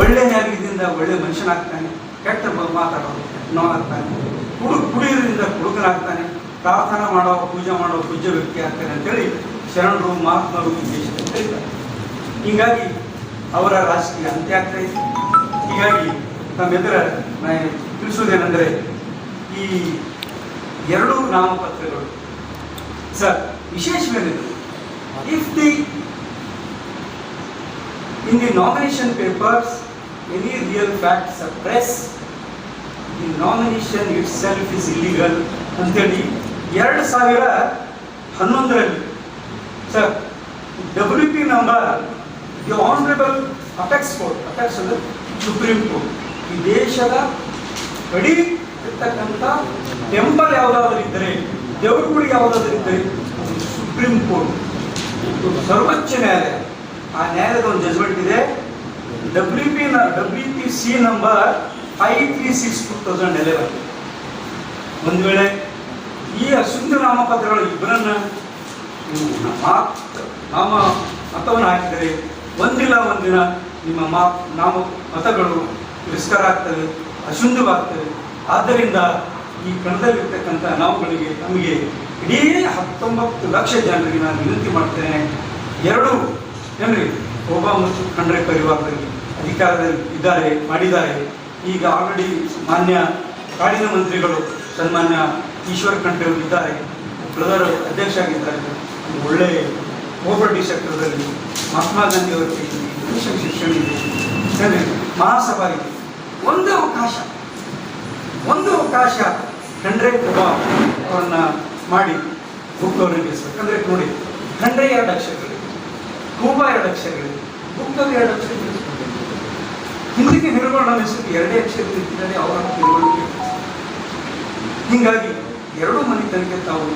ಒಳ್ಳೆ ನ್ಯಾಯದಿಂದ ಒಳ್ಳೆ ಮನುಷ್ಯನಾಗ್ತಾನೆ, ಕೆಟ್ಟ ಮಾತಾಡೋ ನೋವಾಗ್ತಾನೆ, ಕುಡು ಕುಡಿಯೋದ್ರಿಂದ ಕುಡುಕನಾಗ್ತಾನೆ ಪ್ರಾರ್ಥನಾ ಮಾಡೋ, ಪೂಜೆ ಮಾಡೋ ಪೂಜ್ಯ ವ್ಯಕ್ತಿ ಆಗ್ತಾನೆ ಅಂತೇಳಿ ಶರಣರು ಮಹಾತ್ಮರು ದೇಶದಲ್ಲಿ ಹೀಗಾಗಿ ಅವರ ರಾಜಕೀಯ ಅಂತ್ಯ ಆಗ್ತಾ ಇದೆ. ಹೀಗಾಗಿ ನಮ್ಮೆದುರ ತಿಳಿಸೋದೇನೆಂದರೆ ಈ ಎರಡೂ ನಾಮಪತ್ರಗಳು. Sir, ವಿಶೇಷವೇನಿದೆ? If the in the nomination papers any real facts press the nomination itself is illegal ಅಂತೇಳಿ ಎರಡು ಸಾವಿರ ಹನ್ನೊಂದರಲ್ಲಿ, sir W P number the honourable apex court apex ಅಂದರೆ ಸುಪ್ರೀಂ ಕೋರ್ಟ್, ಈ ದೇಶದ ಗಡಿ ಇರ್ತಕ್ಕಂಥ ಟೆಂಪಲ್ ಯಾವುದಾದ್ರೂ ಇದ್ದರೆ ದೇವ್ರ ಗುಡಿ ಯಾವುದಾದ್ರೂ ಇದ್ದರೆ ಸುಪ್ರೀಂ ಕೋರ್ಟ್ ಸರ್ವೋಚ್ಚ ನ್ಯಾಯಾಲಯ. ಆ ನ್ಯಾಯಾಲಯದ ಒಂದು ಜಜ್ಮೆಂಟ್ ಇದೆ. W P W P C number five three six two thousand eleven ಒಂದು ವೇಳೆ ಈ ಅಶುದ್ಧ ನಾಮಪತ್ರಗಳು ಇಬ್ಬರನ್ನ ನಾಮ ಮತವನ್ನು ಹಾಕಿದರೆ, ಒಂದಿಲ್ಲ ಒಂದಿನ ನಿಮ್ಮ ಮಾ ನಾಮ ಮತಗಳು ತಿರಸ್ಕಾರ ಆಗ್ತವೆ, ಅಶುದ್ಧವಾಗ್ತವೆ. ಆದ್ದರಿಂದ ಈ ಕಣದಲ್ಲಿರ್ತಕ್ಕಂಥ ನಾವುಗಳಿಗೆ ನಮಗೆ ಇಡೀ ಹತ್ತೊಂಬತ್ತು ಲಕ್ಷ ಜನರಿಗೆ ನಾನು ವಿನಂತಿ ಮಾಡ್ತೇನೆ. ಎರಡು, ಏನ್ರಿ? ಒಬ್ಬ ಮತ್ತು ಖಂಡ್ರೆ ಪರಿವಾರದಲ್ಲಿ ಅಧಿಕಾರದಲ್ಲಿ ಇದ್ದಾರೆ, ಮಾಡಿದ್ದಾರೆ. ಈಗ ಆಲ್ರೆಡಿ ಮಾನ್ಯ ಕಾಡಿನ ಮಂತ್ರಿಗಳು ಸನ್ಮಾನ್ಯ ಈಶ್ವರ ಖಂಡ್ರೆ ಅವರು ಇದ್ದಾರೆ. ಬ್ರದರ್ ಅಧ್ಯಕ್ಷ ಆಗಿದ್ದಾರೆ ಒಳ್ಳೆ ಕೋಪರೇಟಿವ್ ಸೆಕ್ಟರ್ದಲ್ಲಿ ಮಹಾತ್ಮ ಗಾಂಧಿ ಅವರ ಶಿಕ್ಷಣ ಇದೆ? ಮಹಾಸಭಾ ಇದೆ. ಒಂದು ಅವಕಾಶ ಒಂದು ಅವಕಾಶ. ಖಂಡ್ರೆ ಒಬ್ಬ ಅವರನ್ನ ಮಾಡಿ ಬುಕ್ ನಿಲ್ಲಿಸ್ಬೇಕು. ಅಂದರೆ ನೋಡಿ, ಖಂಡ್ರೆ ಎರಡು ಅಕ್ಷರಗಳಿವೆ. ಕೂಬಾ ಎರಡು ಅಕ್ಷರಗಳಿವೆ. ಬುಕ್ಕಲ್ಲಿ ಎರಡು ಅಕ್ಷರ ಹಿಂದಿಗೆ ನಿರ್ಮಾಣ ಹೆಸರು ಎರಡೇ ಅಕ್ಷರಗಳಿದ್ದಾರೆ ಅವರ ತಿಳುವಳಿಕೆ ಹೀಗಾಗಿ ಎರಡೂ ಮನೆತನಕ್ಕೆ ತಾವು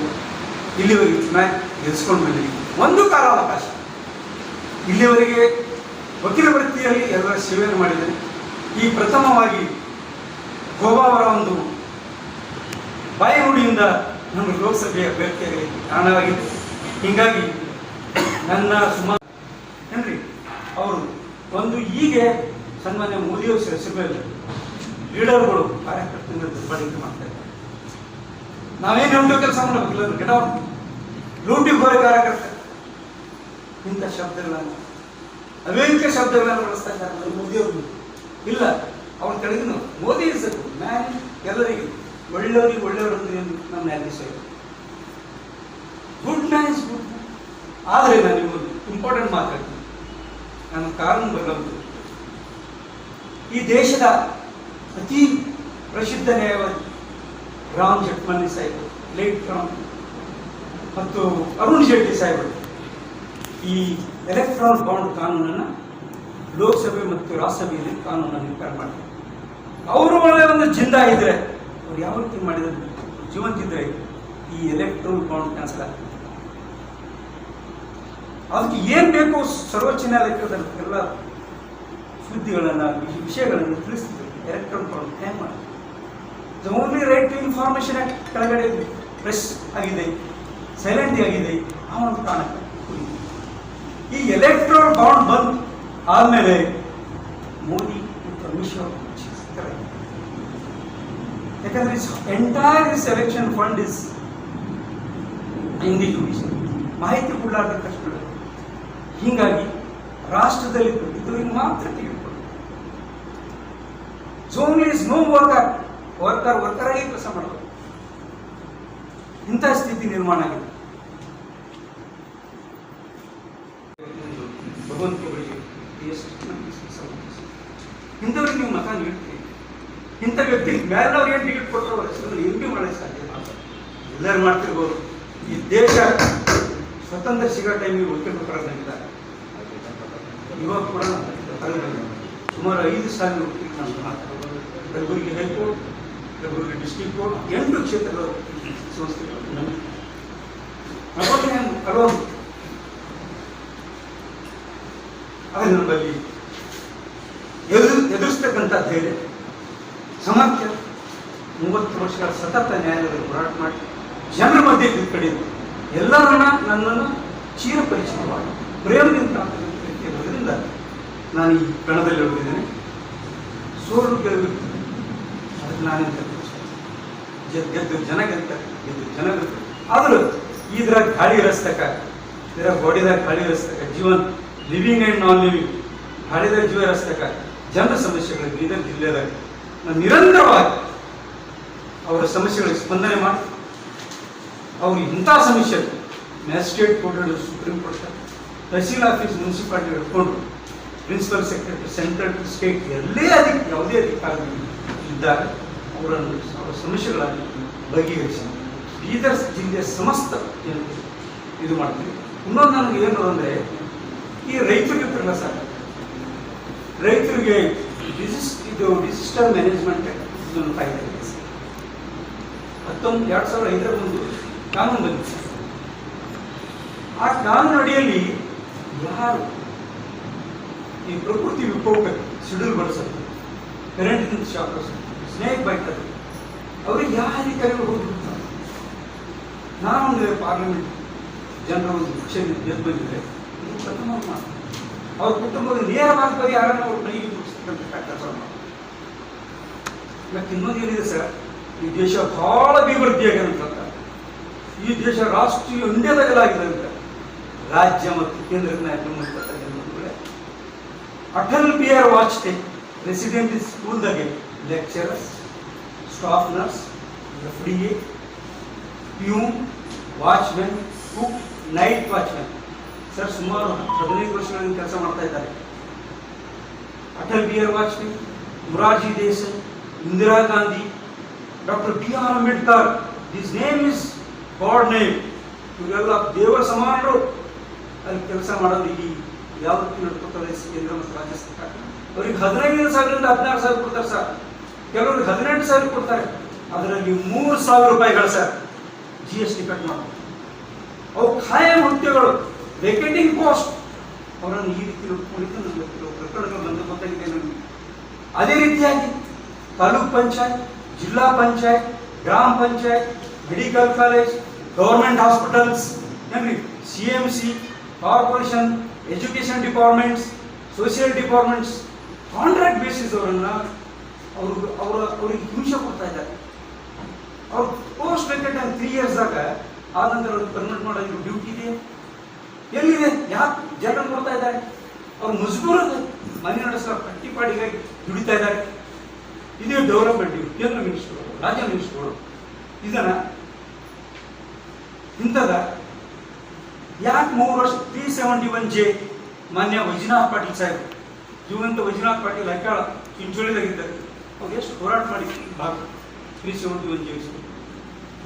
ಇಲ್ಲಿವರೆಗೆ ಚುನಾಯ್ ಗೆಲ್ಸ್ಕೊಂಡು ಬಂದಿರಿ. ಒಂದು ಕಾಲಾವಕಾಶ. ಇಲ್ಲಿವರೆಗೆ ವಕೀಲ ವೃತ್ತಿಯಲ್ಲಿ ಎಲ್ಲರ ಸೇವೆಯನ್ನು ಮಾಡಿದರೆ ಈ ಪ್ರಥಮವಾಗಿ ಗೋವಾ ಅವರ ಒಂದು ಬಾಯಿ ನುಡಿಯಿಂದ ನಮ್ಮ ಲೋಕಸಭೆಯ ಅಭ್ಯರ್ಥಿಯಾಗಿ ಕಾರಣವಾಗಿದೆ ಹೀಗಾಗಿ ನನ್ನ ಸುಮಾರು ಏನ್ರಿ? ಅವರು ಒಂದು ಹೀಗೆ ಸನ್ಮಾನ್ಯ ಮೋದಿಯವರು ಹೆಸರುಗಳಲ್ಲಿ ಲೀಡರ್ಗಳು ಕಾರ್ಯಕರ್ತರಿಂದ ದುರ್ಬಳಕೆ ಮಾಡ್ತಾ ಇದ್ದಾರೆ. ನಾವೇನು ಹೇಳ್ಬೇಕು ಕೆಲಸ ಮಾಡಬೇಕಿಲ್ಲ ಔಟ್ ಲೂಟಿ ಗೋರೆ ಕಾರ್ಯಕರ್ತ. ಇಂಥ ಶಬ್ದಗಳನ್ನು ಅವೇಕ ಶಬ್ದಗಳನ್ನು ಬಳಸ್ತಾ ಇದ್ದಾರೆ ಮೋದಿಯವರು ಇಲ್ಲ, ಅವ್ರ ಕೆಳಗಿನ ಮೋದಿ ಇಸ್ ಮ್ಯಾನ್ ಎಲ್ಲರಿಗೆ ಒಳ್ಳೆಯವರಿಗೆ ಒಳ್ಳೆಯವರು ಎಂದು ನಮ್ಮ ನ್ಯಾಯಾಧೀಶ ಗುಡ್ ಮ್ಯಾನ್ ಇಸ್ ಗುಡ್ ಆದರೆ ನಾನು ಇವತ್ತು ಇಂಪಾರ್ಟೆಂಟ್ ಮಾತಾಡ್ತೀನಿ ನನ್ನ ಕಾನೂನು ಬರಲು ಈ ದೇಶದ ಅತಿ ಪ್ರಸಿದ್ಧ ನ್ಯಾಯವಾದಿ ರಾಮ್ ಜೇಠ್ಮನಿ ಸಾಹೇಬ್ ಲೇಟ್ ರಾಮ್ ಮತ್ತು ಅರುಣ್ ಜೇಟ್ಲಿ ಸಾಹೇಬರು ಈ ಎಲೆಕ್ಟ್ರಾನ್ ಬಾಂಡ್ ಕಾನೂನನ್ನು ಲೋಕಸಭೆ ಮತ್ತು ರಾಜ್ಯಸಭೆಯಲ್ಲಿ ಕಾನೂನನ್ನು ನಿರ್ಧಾರ ಮಾಡಿದ್ದಾರೆ ಅವರು ಒಳ್ಳೆ ಒಂದು ಜಿಂದ ಇದ್ರೆ ಅವ್ರು ಯಾವ ರೀತಿ ಮಾಡಿದ್ರು ಜೀವಂತಿದ್ರೆ ಈ ಎಲೆಕ್ಟ್ರಾನ್ ಕೌಂಟ್ ಕ್ಯಾನ್ಸಲ್ ಆಗ್ತದೆ ಅದಕ್ಕೆ ಏನು ಬೇಕು ಸರ್ವೋಚ್ಚ ನ್ಯಾಯಾಲಯಕ್ಕೆ ಎಲ್ಲ ಸುದ್ದಿಗಳನ್ನು ವಿಷಯಗಳನ್ನು ತಿಳಿಸ್ತಿದ್ರು. ಎಲೆಕ್ಟ್ರಾನ್ ಕೌಂಟ್ ಹೇಗೆ ಮಾಡಿ the only right to information act ಕೆಳಗಡೆ ಪ್ರೆಸ್ ಆಗಿದೆ ಸೈಲೆಂಟ್ ಆಗಿದೆ ಆ ಒಂದು ಕಾರಣಕ್ಕೆ ಈ ಎಲೆಕ್ಟ್ರಾನ್ ಬೌಂಡ್ ಬಂದ್ ಆದ್ಮೇಲೆ ಮೋದಿ ಮತ್ತು Amit Shah. Entire this election fund is in the judicial ಮಾಹಿತಿ ಕೊಡಲಾರ್ದ ಕಷ್ಟಗಳು ಹೀಗಾಗಿ ರಾಷ್ಟ್ರದಲ್ಲಿ ಇದ್ದವರಿಗೆ ಮಾತ್ರ ತೆಗೆದುಕೊಳ್ಳಿ so only is no worker worker worker ಆಗಿ ಕೆಲಸ ಮಾಡಬೇಕು ಇಂಥ ಸ್ಥಿತಿ ನಿರ್ಮಾಣ ಆಗಿದೆ. ಭಗವಂತ. ಇಂಥವ್ರಿಗೆ ನೀವು ಮತ ನೀಡ್ತೀರಿ ಇಂಥ ವ್ಯಕ್ತಿ ಬೇರೆದವ್ರು ಏನು ಟಿಕೆಟ್ ಕೊಟ್ಟರು ಅವ್ರ ಹೆಸರನ್ನು ಎಂ ಮಾಡಕ್ಕೆ ಸಾಧ್ಯ. ಎಲ್ಲರೂ ಮಾಡ್ತಿರ್ಬೋದು. ಈ ದೇಶ ಸ್ವತಂತ್ರ ಸಿಗೋ ಟೈಮಿಗೆ ಉಳ್ಕೊಂಡು ಹೊರಗಿದ್ದಾರೆ ಇವಾಗ ಕೂಡ ಸುಮಾರು ಐದು ಸಾವಿರ ರೂಪಾಯಿ ನಾನು ಮಾತಾಡೋದು Kalaburagi high court, Kalaburagi district court ಎಂಟು ಕ್ಷೇತ್ರಗಳು ಸಂಸ್ಥೆಗಳು ನಮಗೆ. ಅವಾಗ ಅದು ನಮ್ಮಲ್ಲಿ ಎದುರು ಎದುರಿಸ್ತಕ್ಕಂಥ ಧೈರ್ಯ. ಸಾಮರ್ಥ್ಯ ಮೂವತ್ತು ವರ್ಷಗಳ ಸತತ ನ್ಯಾಯಾಲಯದಲ್ಲಿ ಹೋರಾಟ ಮಾಡಿ ಜನರ ಮಧ್ಯೆ ತಿಳ್ಕೊಂಡಿದ್ದು ಎಲ್ಲರನ್ನ ನನ್ನನ್ನು ಚೀರ ಪರಿಚಿತವಾಗಿ ಪ್ರೇಮದಿಂದ ಇರೋದ್ರಿಂದ ನಾನು ಈ ಕಣದಲ್ಲಿ ಉಳಿದಿದ್ದೇನೆ. ಸೋಲು ಗೆಲ್ಲಬೇಕು ಅದಕ್ಕೆ ನಾನೇ ಗೆದ್ದು ಗೆದ್ದು ಜನ ಗೆದ್ದ ಗೆದ್ದು ಜನ ಗೆಲ್ತಾರೆ. ಆದರೂ ಇದ್ರಾಗ ಗಾಳಿ ರಸ್ತಕ ಇದ್ರಾಗ ಹೊಡಿದಾಗ ಗಾಳಿ ರಸ್ತಕ ಜೀವನ್ ಲಿವಿಂಗ್ ಆ್ಯಂಡ್ ನಾನ್ ಲಿವಿಂಗ್ ಗಾಳಿದಾಗ ಜೀವ ರಸ್ತಕ ಜನರ ಸಮಸ್ಯೆಗಳು ಬೀದರ್ ಜಿಲ್ಲೆದಾಗ ನಿರಂತರವಾಗಿ ಅವರ ಸಮಸ್ಯೆಗಳಿಗೆ ಸ್ಪಂದನೆ ಮಾಡಿ, ಅವರು ಇಂಥ ಸಮಸ್ಯೆ magistrate court supreme court, tehsil office, municipality ಹಿಡ್ಕೊಂಡು, ಪ್ರಿನ್ಸಿಪಲ್ ಸೆಕ್ರೆಟರಿ, ಸೆಂಟ್ರಲ್, ಸ್ಟೇಟ್ ಎಲ್ಲೇ ಅಧಿಕ, ಯಾವುದೇ ಅಧಿಕಾರಿಗಳು ಇದ್ದಾಗ ಅವರನ್ನು ಅವರ ಸಮಸ್ಯೆಗಳನ್ನು ಬಗೆಹರಿಸಿ. ಬೀದರ್ ಜಿಲ್ಲೆಯ ಸಮಸ್ತ ಜನತೆ ಇದು ಮಾಡ್ತೀವಿ. ಇನ್ನೊಂದು ನನಗೆ ಏನು ಅಂದರೆ, ಈ ರೈತರಿಗೆ ಸರ್ ರೈತರಿಗೆ ಡಿಸಿಸ್ ಇದು ಡಿಜಿಟಲ್ ಮ್ಯಾನೇಜ್ಮೆಂಟ್ ಇದೊಂದು ಕಾಯ್ದೆ. ಹತ್ತೊಂಬತ್ತು ಎರಡು ಸಾವಿರದ ಐದರ ಒಂದು ಕಾನೂನು ಬಂದಿದೆ. ಆ ಕಾನೂನು ಅಡಿಯಲ್ಲಿ ಯಾರು ಈ ಪ್ರಕೃತಿ ವಿಕೋಪ ಸಿಡಿಲು ಬಳಸೋದು ಕರೆಂಟಿನ ಶಾಕ್ ಸ್ನೇಕ್ ಬೈತಾರೆ ಅವ್ರಿಗೆ ಯಾವ ಅಧಿಕಾರಿಗಳು ಹೋಗಿ ನಾನೊಂದು ಪಾರ್ಲಿಮೆಂಟ್ ಜನರ ಒಂದು ಪಕ್ಷದಿಂದ ಗೆದ್ದು ಬಂದಿದ್ರೆ, ಇದು ಪ್ರಥಮ ಅವ್ರ ಕುಟುಂಬದ ನೇರವಾಗಿ ಯಾರನ್ನು ಅವ್ರು ಕೈಗೆ ಮುಗಿಸ್ತಕ್ಕಂಥ ಕೆಲಸ ಇನ್ನೊಂದು ಏನಿದೆ ಸರ್? ಈ ದೇಶ ಬಹಳ ಅಂತ ಈ ದೇಶ ರಾಷ್ಟ್ರೀಯ ಇಂಡಿಯಾದಾಗಲಾಗಿದೆ ಅಂತ. ರಾಜ್ಯ ಮತ್ತು ನಾಯಕರು Atal Bihari Vajpayee resident ಸ್ಕೂಲ್ದಾಗೆ lecturers staff nurse F D A peon watchmen cook night watchmen sir ಸುಮಾರು ಹದಿನೈದು ವರ್ಷಗಳಿಂದ ಕೆಲಸ ಮಾಡ್ತಾ ಇದ್ದಾರೆ. Atal Bihari Vajpayee Morarji Desai Indira Gandhi doctor B R Ambedkar this name is god name ಇವರೆಲ್ಲ ದೇವರ ಸಮಾನರು. ಅಲ್ಲಿ ಕೆಲಸ ಮಾಡೋದು ಇಲ್ಲಿ ಯಾವತ್ತು ನಡ್ಕೊತಾರೆ ಕೇಂದ್ರ ಮತ್ತು ರಾಜ್ಯ ಸರ್ಕಾರ. ಅವ್ರಿಗೆ ಹದಿನೈದು ಸಾವಿರದಿಂದ ಹದಿನಾರು ಸಾವಿರ ಕೊಡ್ತಾರೆ ಸರ್. ಕೆಲವರಿಗೆ ಹದಿನೆಂಟು ಸಾವಿರ ಕೊಡ್ತಾರೆ. ಅದರಲ್ಲಿ ಮೂರು ಸಾವಿರ ರೂಪಾಯಿಗಳು sir G S T cut ಮಾಡೋದು. ಅವು ಖಾಯಂ ಹುದ್ದೆಗಳು ವೇಕೆಟಿಂಗ್ ಪೋಸ್ಟ್ ಅವರನ್ನು ಈ ರೀತಿ ನೋಡ್ಕೊಂಡಿದ್ದು ನನಗೆ ಅದೇ ರೀತಿಯಾಗಿ ತಾಲೂಕ್ ಪಂಚಾಯತ್, ಜಿಲ್ಲಾ ಪಂಚಾಯತ್, ಗ್ರಾಮ panchayat, medical college government hospitals ಏನ್ರಿ C M C, corporation, education departments, social departments, contract basis ಅವರನ್ನ ಅವ್ರಿಗೆ ಅವರ ಅವ್ರಿಗೆ ಹಿಂಸೆ ಕೊಡ್ತಾ ಇದ್ದಾರೆ. ಅವ್ರು ಪೋಸ್ಟ್ ವೇಕೆಟ್ ತ್ರೀ ಇಯರ್ಸ್ದಾಗ ಆದ ನಂತರ ಅವ್ರಿಗೆ ಪರ್ಮನೆಂಟ್ ಮಾಡೋದು ಡ್ಯೂಟಿ ಇದೆ ಎಲ್ಲಿದೆ? ಯಾಕೆ ಜನ ಕೊಡ್ತಾ ಇದ್ದಾರೆ? ಅವ್ರು ಮುಜುಗೂರ ಮನೆ ನಡೆಸೋ ಕಟ್ಟಿಪಾಡಿಗಾಗಿ ದುಡಿತಾ ಇದ್ದಾರೆ. ಇದೇ ಡೆವಲಪ್ಮೆಂಟ್ ಇವು ಕೇಂದ್ರ ಮಿನಿಸ್ಟ್ರುಗಳು ರಾಜ್ಯ ಮಿನಿಸ್ಟರ್ಗಳು ಇದನ್ನ ಇಂಥದ ಯಾಕೆ ಮೂರು ವರ್ಷ ತ್ರೀ ಸೆವೆಂಟಿ ಒನ್ ಜೆ ಮಾನ್ಯ ವೈಜನಾಥ್ ಪಾಟೀಲ್ ಸಾಹೇಬ್, ಜೀವಂತ ವೈಜನಾಥ್ ಪಾಟೀಲ್ ಹಕ್ಕಾಳ ಚಿಂಚೋಳಿದಾಗಿದ್ದಾರೆ. ಅವ್ರು ಎಷ್ಟು ಹೋರಾಟ ಮಾಡಿ ಭಾಗ ತ್ರೀ ಸೆವೆಂಟಿ ಒನ್ ಜೆ